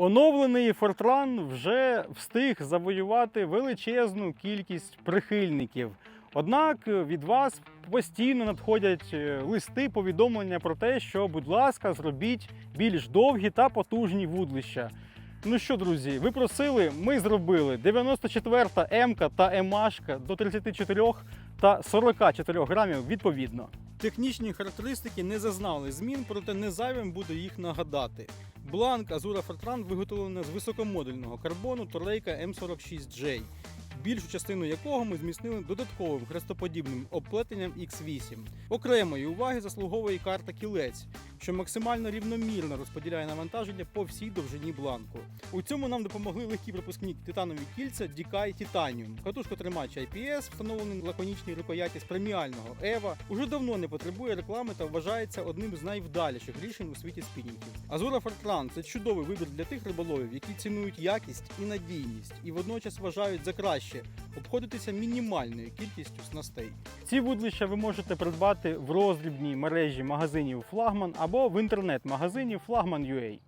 Оновлений Фортран вже встиг завоювати величезну кількість прихильників. Однак від вас постійно надходять е, листи, повідомлення про те, що, будь ласка, зробіть більш довгі та потужні вудлища. Ну що, друзі, ви просили, ми зробили 94-та М та МАшка до 34 та 44 грамів відповідно. Технічні характеристики не зазнали змін, проте не зайвим буде їх нагадати. Бланк Azura Fortran виготовлена з високомодульного карбону Торейка M46J, більшу частину якого ми зміцнили додатковим хрестоподібним оплетенням X8. Окремої уваги заслуговує карта кілець, що максимально рівномірно розподіляє навантаження по всій довжині бланку. У цьому нам допомогли легкі пропускні титанові кільця DK Titanium. Катушкотримач IPS, встановлений на лаконічній рукояті з преміального EVA, уже давно не потребує реклами та вважається одним з найвдаліших рішень у світі спінінгів. Azura Fortran – це чудовий вибір для тих риболовів, які цінують якість і надійність, і водночас вважають за краще обходитися мінімальною кількістю снастей. Ці вудлища ви можете придбати в роздрібній мережі магазинів Флагман або в інтернет-магазині Flagman.ua.